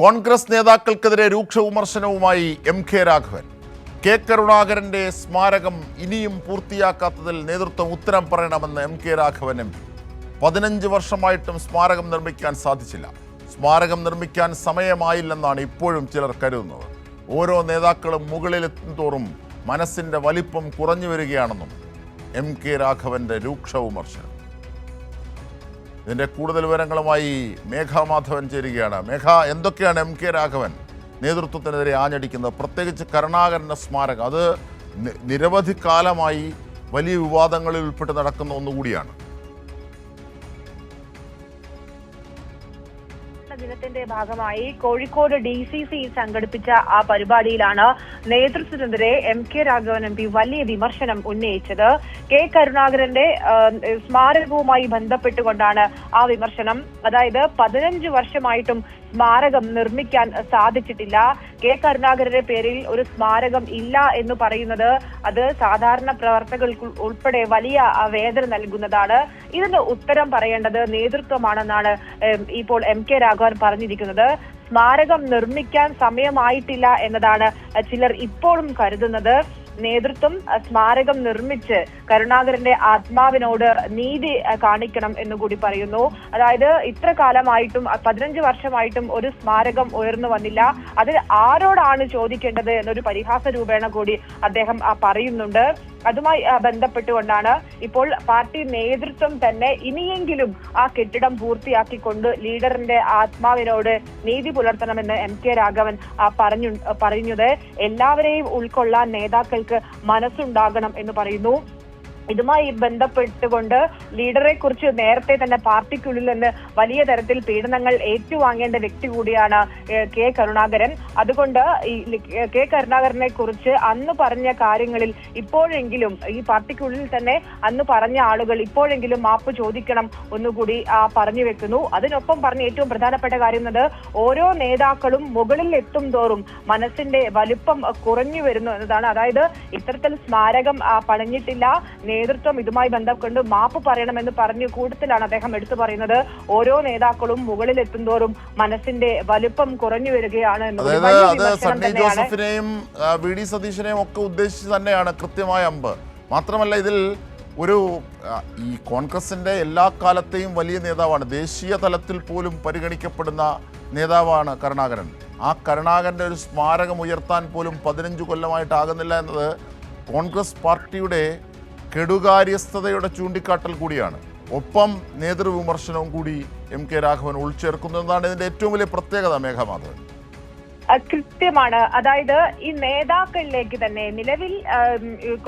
കോൺഗ്രസ് നേതാക്കൾക്കെതിരെ രൂക്ഷ വിമർശനവുമായി എം കെ രാഘവൻ. കെ കരുണാകരന്റെ സ്മാരകം ഇനിയും പൂർത്തിയാക്കാത്തതിൽ നേതൃത്വം ഉത്തരം പറയണമെന്ന് M K Raghavan M P. പതിനഞ്ച് വർഷമായിട്ടും സ്മാരകം നിർമ്മിക്കാൻ സാധിച്ചില്ല. സ്മാരകം നിർമ്മിക്കാൻ സമയമായില്ലെന്നാണ് ഇപ്പോഴും ചിലർ കരുതുന്നത്. ഓരോ നേതാക്കളും മുകളിലെത്തും തോറും മനസ്സിന്റെ വലിപ്പം കുറഞ്ഞു വരികയാണെന്നും എം കെ രാഘവന്റെ രൂക്ഷ വിമർശനം. ഇതിന്റെ കൂടുതൽ വിവരങ്ങളുമായി മേഘ മാധവൻ ചേരുകയാണ്. മേഘ എന്തൊക്കെയാണ് എം കെ രാഘവൻ നേതൃത്വത്തിനെതിരെ ആഞ്ഞടിക്കുന്നത്? പ്രത്യേകിച്ച് കരുണാകരന്റെ സ്മാരകം. അത് നിരവധി കാലമായി വലിയ വിവാദങ്ങളിൽ ഉൾപ്പെട്ട് നടക്കുന്ന ഒന്നുകൂടിയാണ്. ദിനത്തിന്റെ ഭാഗമായി കോഴിക്കോട് ഡി സി സി സംഘടിപ്പിച്ച ആ പരിപാടിയിലാണ് നേതൃത്വത്തിനെതിരെ M K Raghavan M P വലിയ വിമർശനം ഉന്നയിച്ചത്. കെ കരുണാകരന്റെ സ്മാരകവുമായി ബന്ധപ്പെട്ടുകൊണ്ടാണ് ആ വിമർശനം. അതായത് പതിനഞ്ച് വർഷമായിട്ടും സ്മാരകം നിർമ്മിക്കാൻ സാധിച്ചിട്ടില്ല. കെ കരുണാകരന്റെ പേരിൽ ഒരു സ്മാരകം ഇല്ല എന്ന് പറയുന്നത് അത് സാധാരണ പ്രവർത്തകർക്ക് ഉൾപ്പെടെ വലിയ വേദന നൽകുന്നതാണ്. ഇതിന് ഉത്തരം പറയേണ്ടത് നേതൃത്വമാണെന്നാണ് ഇപ്പോൾ എം കെ രാഘവൻ പറഞ്ഞിരിക്കുന്നത്. സ്മാരകം നിർമ്മിക്കാൻ സമയമായിട്ടില്ല എന്നതാണ് ചിലർ ഇപ്പോഴും കരുതുന്നത്. നേതൃത്വം സ്മാരകം നിർമ്മിച്ച് കരുണാകരന്റെ ആത്മാവിനോട് നീതി കാണിക്കണം എന്ന് കൂടി പറയുന്നു. അതായത് ഇത്ര കാലമായിട്ടും പതിനഞ്ച് വർഷമായിട്ടും ഒരു സ്മാരകം ഉയർന്നു വന്നില്ല. അതിൽ ആരോടാണ് ചോദിക്കേണ്ടത് എന്നൊരു പരിഹാസ രൂപേണ കൂടി അദ്ദേഹം പറയുന്നുണ്ട്. അതുമായി ബന്ധപ്പെട്ടുകൊണ്ടാണ് ഇപ്പോൾ പാർട്ടി നേതൃത്വം തന്നെ ഇനിയെങ്കിലും ആ കെട്ടിടം പൂർത്തിയാക്കിക്കൊണ്ട് ലീഡറിന്റെ ആത്മാവിനോട് നീതി പുലർത്തണമെന്ന് എം കെ രാഘവൻ പറഞ്ഞു പറഞ്ഞത് എല്ലാവരെയും ഉൾക്കൊള്ളാൻ നേതാക്കൾക്ക് മനസ്സുണ്ടാകണം എന്ന് പറയുന്നു. ഇതുമായി ബന്ധപ്പെട്ടുകൊണ്ട് ലീഡറെ കുറിച്ച് നേരത്തെ തന്നെ പാർട്ടിക്കുള്ളിൽ നിന്ന് വലിയ തരത്തിൽ പീഡനങ്ങൾ ഏറ്റുവാങ്ങേണ്ട വ്യക്തി കൂടിയാണ് കെ കരുണാകരൻ. അതുകൊണ്ട് ഈ കെ കരുണാകരനെ കുറിച്ച് അന്ന് പറഞ്ഞ കാര്യങ്ങളിൽ ഇപ്പോഴെങ്കിലും ഈ പാർട്ടിക്കുള്ളിൽ തന്നെ അന്ന് പറഞ്ഞ ആളുകൾ ഇപ്പോഴെങ്കിലും മാപ്പ് ചോദിക്കണം ഒന്നുകൂടി പറഞ്ഞു വെക്കുന്നു. അതിനൊപ്പം പറഞ്ഞ ഏറ്റവും പ്രധാനപ്പെട്ട കാര്യം എന്നത് ഓരോ നേതാക്കളും മുകളിൽ എത്തും തോറും മനസ്സിന്റെ വലുപ്പം കുറഞ്ഞു വരുന്നു എന്നതാണ്. അതായത് ഇത്തരത്തിൽ സ്മാരകം പണിഞ്ഞിട്ടില്ല. നേതൃത്വം ഇതുമായി ബന്ധപ്പെട്ട് മാപ്പ് പറയണമെന്ന് പറഞ്ഞു കൂട്ടത്തിലാണ് അദ്ദേഹം എടുത്തു പറയുന്നത്. ഓരോ നേതാക്കളും മുകളിൽ എത്തുന്തോറും മനസ്സിന്റെ വലുപ്പം കുറഞ്ഞു വരികയാണ് സണ്ണി ജോസഫിനെയും വി ഡി സതീശനെയും ഒക്കെ ഉദ്ദേശിച്ച് തന്നെയാണ് കൃത്യമായ അമ്പ്. മാത്രമല്ല ഇതിൽ ഒരു ഈ കോൺഗ്രസിന്റെ എല്ലാ കാലത്തെയും വലിയ നേതാവാണ്. ദേശീയ തലത്തിൽ പോലും പരിഗണിക്കപ്പെടുന്ന നേതാവാണ് കരുണാകരൻ. ആ കരുണാകരന്റെ ഒരു സ്മാരകം ഉയർത്താൻ പോലും പതിനഞ്ച് കൊല്ലമായിട്ടാകുന്നില്ല എന്നത് കോൺഗ്രസ് പാർട്ടിയുടെ കെടുകാര്യസ്ഥതയുടെ ചൂണ്ടിക്കാട്ടൽ കൂടിയാണ്. ഒപ്പം നേതൃവിമർശനവും കൂടി എം കെ രാഘവൻ ഉൾച്ചേർക്കുന്നു എന്നതാണ് ഇതിന്റെ ഏറ്റവും വലിയ പ്രത്യേകത മേഘമാധവൻ. കൃത്യമാണ്. അതായത് ഈ നേതാക്കളിലേക്ക് തന്നെ നിലവിൽ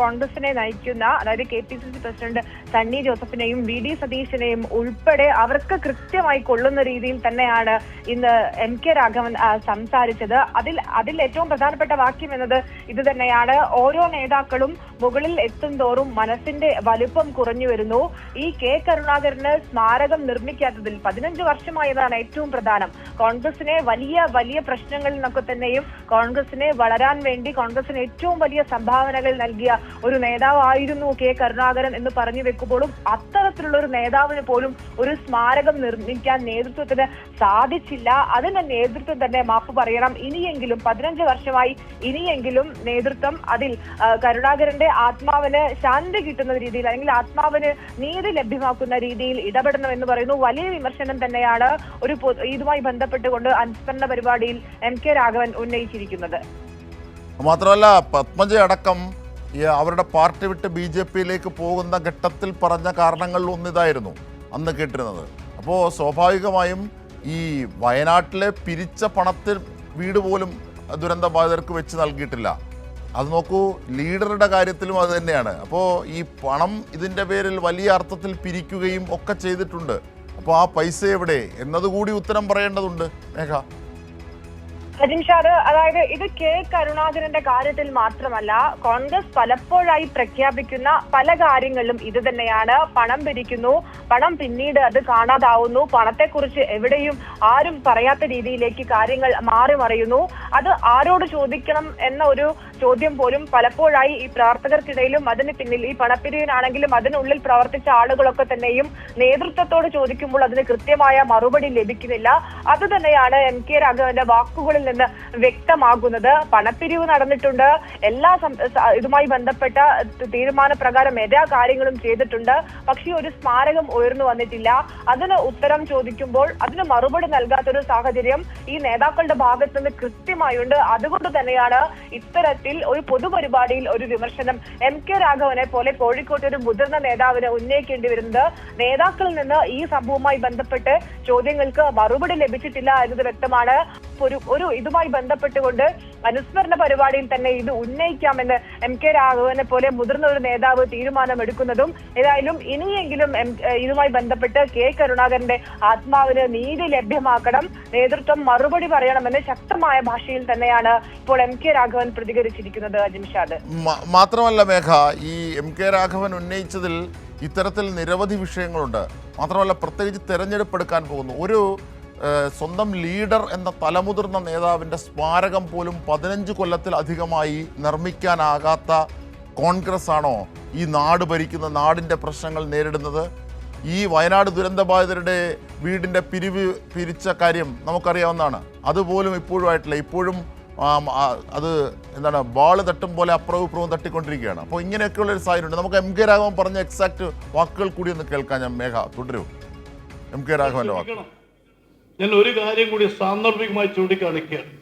കോൺഗ്രസിനെ നയിക്കുന്ന അതായത് K P C C president Sunny ജോസഫിനെയും V D സതീശനെയും ഉൾപ്പെടെ അവർക്ക് കൃത്യമായി കൊള്ളുന്ന രീതിയിൽ തന്നെയാണ് ഇന്ന് എം കെ രാഘവൻ സംസാരിച്ചത്. അതിൽ അതിൽ ഏറ്റവും പ്രധാനപ്പെട്ട വാക്യം എന്നത് ഇത് തന്നെയാണ്. ഓരോ നേതാക്കളും മുകളിൽ എത്തും തോറും മനസ്സിന്റെ വലുപ്പം കുറഞ്ഞു വരുന്നു. ഈ കെ കരുണാകരന് സ്മാരകം നിർമ്മിക്കാത്തതിൽ പതിനഞ്ച് വർഷമായതാണ് ഏറ്റവും പ്രധാനം. കോൺഗ്രസിനെ വലിയ വലിയ പ്രശ്നങ്ങളിൽ നിന്നൊക്കെ തന്നെയും കോൺഗ്രസിനെ വളരാൻ വേണ്ടി കോൺഗ്രസിന് ഏറ്റവും വലിയ സംഭാവനകൾ നൽകിയ ഒരു നേതാവായിരുന്നു കെ കരുണാകരൻ എന്ന് പറഞ്ഞു വെക്കുമ്പോഴും അത്തരത്തിലുള്ള ഒരു നേതാവിന് പോലും ഒരു സ്മാരകം നിർമ്മിക്കാൻ നേതൃത്വത്തിന് സാധിച്ചില്ല. അതിന് നേതൃത്വം തന്നെ മാപ്പ് പറയണം. ഇനിയെങ്കിലും പതിനഞ്ച് വർഷമായി ഇനിയെങ്കിലും നേതൃത്വം അതിൽ കരുണാകരന്റെ ആത്മാവിന് ശാന്തി കിട്ടുന്ന രീതിയിൽ അല്ലെങ്കിൽ ആത്മാവിന് നീതി ലഭ്യമാക്കുന്ന രീതിയിൽ ഇടപെടണം എന്ന് പറയുന്നു. വലിയ വിമർശനം തന്നെയാണ് ഒരു ഇതുമായി ബന്ധപ്പെട്ടുകൊണ്ട് അനുസ്മരണ പരിപാടിയിൽ എം കെ രാഘവൻ ഉന്നയിച്ചിരിക്കുന്നത്. മാത്രമല്ല പത്മജ അടക്കം അവരുടെ പാർട്ടി വിട്ട് ബി ജെ പിയിലേക്ക് പോകുന്ന ഘട്ടത്തിൽ പറഞ്ഞ കാരണങ്ങളിൽ ഒന്നിതായിരുന്നു അന്ന് കേട്ടിരുന്നത്. അപ്പോൾ സ്വാഭാവികമായും ഈ വയനാട്ടിലെ പിരിച്ച പണത്തിൽ വീട് പോലും ദുരന്ത ബാധിതർക്ക് വെച്ച് നൽകിയിട്ടില്ല. അത് നോക്കൂ ലീഡറുടെ കാര്യത്തിലും അത് തന്നെയാണ്. അപ്പോൾ ഈ പണം ഇതിന്റെ പേരിൽ വലിയ അർത്ഥത്തിൽ പിരിക്കുകയും ഒക്കെ ചെയ്തിട്ടുണ്ട്. അപ്പോൾ ആ പൈസ എവിടെ? എന്നതുകൂടി ഉത്തരം പറയേണ്ടതുണ്ട്. മേഘ. അജിൻഷാദ് അതായത് ഇത് കെ കരുണാകരന്റെ കാര്യത്തിൽ മാത്രമല്ല കോൺഗ്രസ് പലപ്പോഴായി പ്രഖ്യാപിക്കുന്ന പല കാര്യങ്ങളിലും ഇത് തന്നെയാണ്. പണം പിരിക്കുന്നു. പണം പിന്നീട് അത് കാണാതാവുന്നു. പണത്തെക്കുറിച്ച് എവിടെയും ആരും പറയാത്ത രീതിയിലേക്ക് കാര്യങ്ങൾ മാറി മറിയുന്നു. അത് ആരോട് ചോദിക്കണം എന്ന ഒരു ചോദ്യം പോലും പലപ്പോഴായി ഈ പ്രവർത്തകർക്കിടയിലും അതിന് പിന്നിൽ ഈ പണപ്പിരിവിനാണെങ്കിലും അതിനുള്ളിൽ പ്രവർത്തിച്ച ആളുകളൊക്കെ തന്നെയും നേതൃത്വത്തോട് ചോദിക്കുമ്പോൾ അതിന് കൃത്യമായ മറുപടി ലഭിക്കുന്നില്ല. അത് തന്നെയാണ് എം കെ രാഘവന്റെ വാക്കുകളിൽ നിന്ന് വ്യക്തമാകുന്നത്. പണപ്പിരിവ് നടന്നിട്ടുണ്ട്. എല്ലാ ഇതുമായി ബന്ധപ്പെട്ട തീരുമാനപ്രകാരം എല്ലാ കാര്യങ്ങളും ചെയ്തിട്ടുണ്ട്. പക്ഷേ ഒരു സ്മാരകം ഉയർന്നു വന്നിട്ടില്ല. അതിന് ഉത്തരം ചോദിക്കുമ്പോൾ അതിന് മറുപടി നൽകാത്തൊരു സാഹചര്യം ഈ നേതാക്കളുടെ ഭാഗത്ത് നിന്ന് കൃത്യമായുണ്ട്. അതുകൊണ്ട് തന്നെയാണ് ഇത്തരത്തിൽ ഒരു പൊതുപരിപാടിയിൽ ഒരു വിമർശനം എം കെ രാഘവനെ പോലെ കോഴിക്കോട്ട് ഒരു മുതിർന്ന നേതാവിന് ഉന്നയിക്കേണ്ടി വരുന്നത്. നേതാക്കളിൽ നിന്ന് ഈ സംഭവവുമായി ബന്ധപ്പെട്ട് ചോദ്യങ്ങൾക്ക് മറുപടി ലഭിച്ചിട്ടില്ല എന്നത് വ്യക്തമാണ്. ഒരു ഒരു ഇതുമായി ബന്ധപ്പെട്ടുകൊണ്ട് അനുസ്മരണ പരിപാടിയിൽ തന്നെ ഇത് ഉന്നയിക്കാമെന്ന് എം കെ രാഘവനെ പോലെ മുതിർന്ന ഒരു നേതാവ് തീരുമാനമെടുക്കുന്നതും ഏതായാലും ഇനിയെങ്കിലും ഇതുമായി ബന്ധപ്പെട്ട് കെ കരുണാകരന്റെ ആത്മാവിന് നീതി ലഭ്യമാക്കണം നേതൃത്വം മറുപടി പറയണമെന്ന് ശക്തമായ ഭാഷയിൽ തന്നെയാണ് ഇപ്പോൾ എം കെ രാഘവൻ പ്രതികരിച്ചിരിക്കുന്നത് അജിംഷാദ് മാത്രമല്ല മേഘ ഈ എം കെ രാഘവൻ ഉന്നയിച്ചതിൽ ഇത്തരത്തിൽ നിരവധി വിഷയങ്ങളുണ്ട്. മാത്രമല്ല പ്രത്യേകിച്ച് തെരഞ്ഞെടുപ്പ് എടുക്കാൻ പോകുന്നു. ഒരു സ്വന്തം ലീഡർ എന്ന തലമുതിർന്ന നേതാവിന്റെ സ്മാരകം പോലും പതിനഞ്ച് കൊല്ലത്തിലധികമായി നിർമ്മിക്കാനാകാത്ത കോൺഗ്രസ് ആണോ ഈ നാട് ഭരിക്കുന്ന നാടിന്റെ പ്രശ്നങ്ങൾ നേരിടുന്നത്? ഈ വയനാട് ദുരന്തബാധിതരുടെ വീടിന്റെ പിരിവ് പിരിച്ച കാര്യം നമുക്കറിയാവുന്നതാണ്. അതുപോലും ഇപ്പോഴും ആയിട്ടില്ല. ഇപ്പോഴും അത് എന്താണ് ബാൾ തട്ടും പോലെ അപ്പുറവും ഇപ്പുറവും തട്ടിക്കൊണ്ടിരിക്കുകയാണ്. അപ്പോൾ ഇങ്ങനെയൊക്കെയുള്ള ഒരു സാഹചര്യമുണ്ട് നമുക്ക് എം കെ രാഘവൻ പറഞ്ഞ എക്സാക്ട് വാക്കുകൾ കൂടി ഒന്ന് കേൾക്കാം ഞാൻ. മേഘ തുടരൂ. എം കെ രാഘവന്റെ വാക്ക്. ക്ഷമിക്കണം. ഞാൻ ഒരു കാര്യം കൂടി സാന്ദർഭികമായി ചൂണ്ടിക്കാണിക്കുകയാണ്.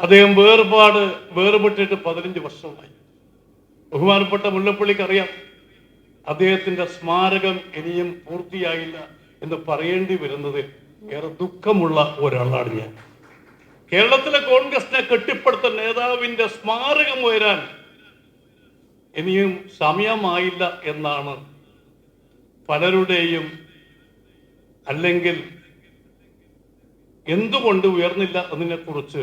അദ്ദേഹം വേർപാട് വേർപെട്ടിട്ട് പതിനഞ്ച് വർഷമായി ബഹുമാനപ്പെട്ട മുല്ലപ്പള്ളിക്ക് അറിയാം അദ്ദേഹത്തിന്റെ സ്മാരകം ഇനിയും പൂർത്തിയായില്ല എന്ന് പറയേണ്ടി വരുന്നത് ഏറെ ദുഃഖമുള്ള ഒരാളാണ് ഞാൻ. കേരളത്തിലെ കോൺഗ്രസിനെ കെട്ടിപ്പടുത്ത നേതാവിന്റെ സ്മാരകം ഉയരാൻ ഇനിയും സമയമായില്ല എന്നാണ് പലരുടെയും അല്ലെങ്കിൽ എന്തുകൊണ്ട് ഉയർന്നില്ല എന്നതിനെക്കുറിച്ച്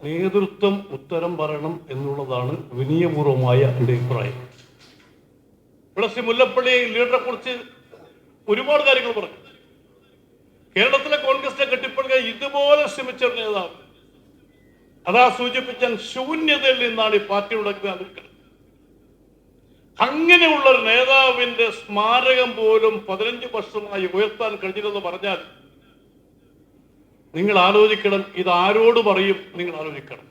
നേതൃത്വം ഉത്തരം പറയണം എന്നുള്ളതാണ് വിനയപൂർവമായ എന്റെ അഭിപ്രായം. ഇവിടെ ശ്രീ മുല്ലപ്പള്ളി ലീഡറെ കുറിച്ച് ഒരുപാട് കാര്യങ്ങൾ പറഞ്ഞു. കേരളത്തിലെ കോൺഗ്രസിനെ കെട്ടിപ്പടുക്കാൻ ഇതുപോലെ ശ്രമിച്ച നേതാവ്. അതാ സൂചിപ്പിച്ച ശൂന്യതയിൽ നിന്നാണ് ഈ പാർട്ടി ഉണ്ടാക്കുന്നത് അങ്ങനെയുള്ള ഒരു നേതാവിന്റെ സ്മാരകം പോലും പതിനഞ്ച് വർഷമായി ഉയർത്താൻ കഴിഞ്ഞില്ലെന്ന് പറഞ്ഞാൽ നിങ്ങൾ ആലോചിക്കണം ഇത് ആരോട് പറയും നിങ്ങൾ ആലോചിക്കണം.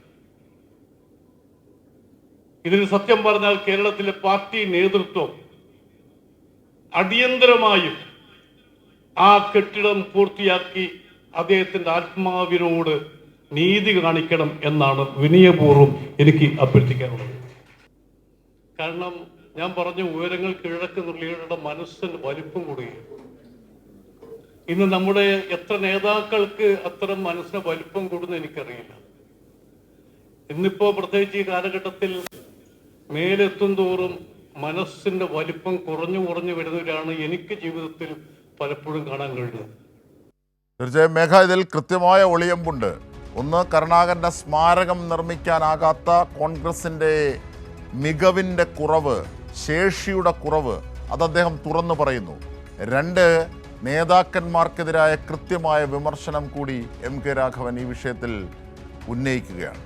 ഇതിന് സത്യം പറഞ്ഞാൽ കേരളത്തിലെ പാർട്ടി നേതൃത്വം അടിയന്തരമായും ആ കെട്ടിടം പൂർത്തിയാക്കി അദ്ദേഹത്തിന്റെ ആത്മാവിനോട് നീതി കാണിക്കണം എന്നാണ് വിനയപൂർവം എനിക്ക് അഭ്യർത്ഥിക്കാനുള്ളത്. കാരണം ഞാൻ പറഞ്ഞ ഉയരങ്ങൾ കിഴക്കുന്നുള്ളിയുടെ മനസ്സിന് വലിപ്പം കൂടുകയാണ്. ഇന്ന് നമ്മുടെ എത്ര നേതാക്കൾക്ക് അത്തരം മനസ്സിന് വലിപ്പം കൂടുന്ന എനിക്കറിയില്ല. ഇന്നിപ്പോ പ്രത്യേകിച്ച് ഈ കാലഘട്ടത്തിൽ മേലെത്തും തോറും മനസ്സിന്റെ വലിപ്പം കുറഞ്ഞു കുറഞ്ഞു വരുന്നവരാണ് എനിക്ക് ജീവിതത്തിൽ പലപ്പോഴും കാണാൻ കഴിഞ്ഞത് തീർച്ചയായും മേഘ ഇതിൽ കൃത്യമായ ഒളിയമ്പുണ്ട്. ഒന്ന് കരുണാകരന്റെ സ്മാരകം നിർമ്മിക്കാനാകാത്ത കോൺഗ്രസിന്റെ മികവിന്റെ കുറവ് ശേഷിയുടെ കുറവ് അത് അദ്ദേഹം തുറന്നു പറയുന്നു. രണ്ട് നേതാക്കന്മാർക്കെതിരായ കൃത്യമായ വിമർശനം കൂടി എം കെ രാഘവൻ ഈ വിഷയത്തിൽ ഉന്നയിക്കുകയാണ്.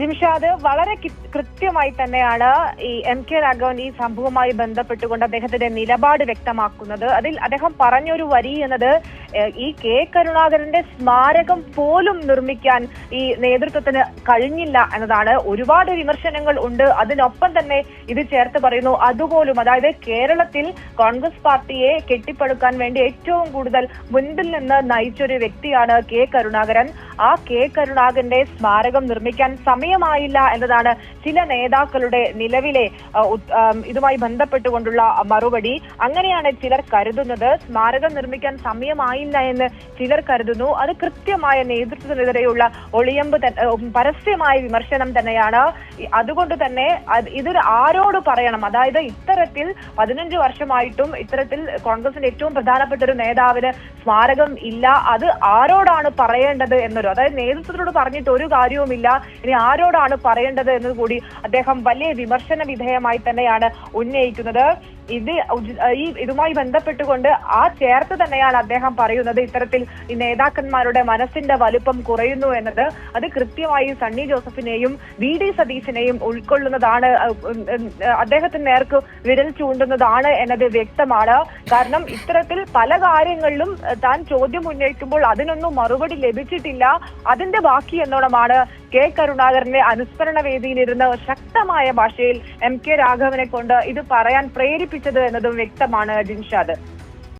ജിംഷാദ് വളരെ കൃത്യമായി തന്നെയാണ് ഈ എം കെ രാഘവൻ ഈ സംഭവവുമായി ബന്ധപ്പെട്ടുകൊണ്ട് അദ്ദേഹത്തിന്റെ നിലപാട് വ്യക്തമാക്കുന്നത്. അതിൽ അദ്ദേഹം പറഞ്ഞൊരു വരി എന്നത് ഈ കെ കരുണാകരന്റെ സ്മാരകം പോലും നിർമ്മിക്കാൻ ഈ നേതൃത്വത്തിന് കഴിഞ്ഞില്ല എന്നതാണ് ഒരുപാട് വിമർശനങ്ങൾ ഉണ്ട്. അതിനൊപ്പം തന്നെ ഇത് ചേർത്ത് പറയുന്നു അതുപോലും അതായത് കേരളത്തിൽ കോൺഗ്രസ് പാർട്ടിയെ കെട്ടിപ്പടുക്കാൻ വേണ്ടി ഏറ്റവും കൂടുതൽ മുൻപിൽ നിന്ന് നയിച്ചൊരു വ്യക്തിയാണ് കെ കരുണാകരൻ. ആ കെ കരുണാകരന്റെ സ്മാരകം നിർമ്മിക്കാൻ സമയമായില്ല എന്നതാണ് ചില നേതാക്കളുടെ നിലവിലെ ഇതുമായി ബന്ധപ്പെട്ടുകൊണ്ടുള്ള മറുപടി. അങ്ങനെയാണ് ചിലർ കരുതുന്നത് സ്മാരകം നിർമ്മിക്കാൻ സമയമായി അറിയില്ല എന്ന് ചിലർ കരുതുന്നു. അത് കൃത്യമായ നേതൃത്വത്തിനെതിരെയുള്ള ഒളിയമ്പ് പരസ്യമായ വിമർശനം തന്നെയാണ്. അതുകൊണ്ട് തന്നെ ഇതൊരു ആരോട് പറയണം. അതായത് ഇത്തരത്തിൽ പതിനഞ്ച് വർഷമായിട്ടും ഇത്തരത്തിൽ കോൺഗ്രസിന്റെ ഏറ്റവും പ്രധാനപ്പെട്ട ഒരു നേതാവിന് സ്മാരകം ഇല്ല. അത് ആരോടാണ് പറയേണ്ടത് എന്നൊരു അതായത് നേതൃത്വത്തിനോട് പറഞ്ഞിട്ട് ഒരു കാര്യവുമില്ല. ഇനി ആരോടാണ് പറയേണ്ടത് എന്നത് കൂടി അദ്ദേഹം വലിയ വിമർശന വിധേയമായി തന്നെയാണ് ഉന്നയിക്കുന്നത്. ഇത് ഈ ഇതുമായി ബന്ധപ്പെട്ടുകൊണ്ട് ആ ചേർത്ത് തന്നെയാണ് അദ്ദേഹം പറയുന്നത്. ഇത്തരത്തിൽ ഈ നേതാക്കന്മാരുടെ മനസ്സിന്റെ വലുപ്പം കുറയുന്നു എന്നത് അത് കൃത്യമായി സണ്ണി ജോസഫിനെയും വി ഡി സതീശിനെയും ഉൾക്കൊള്ളുന്നതാണ്. അദ്ദേഹത്തിന് നേർക്ക് വിരൽ ചൂണ്ടുന്നതാണ് എന്നത് വ്യക്തമാണ്. കാരണം ഇത്തരത്തിൽ പല കാര്യങ്ങളിലും താൻ ചോദ്യം ഉന്നയിക്കുമ്പോൾ അതിനൊന്നും മറുപടി ലഭിച്ചിട്ടില്ല. അതിന്റെ ബാക്കി എന്നോണമാണ് കെ കരുണാകരന്റെ അനുസ്മരണ വേദിയിലിരുന്ന് ശക്തമായ ഭാഷയിൽ എം കെ രാഘവനെ കൊണ്ട് ഇത് പറയാൻ പ്രേരിപ്പിച്ചത് എന്നതും വ്യക്തമാണ് ജിൻഷാദ്.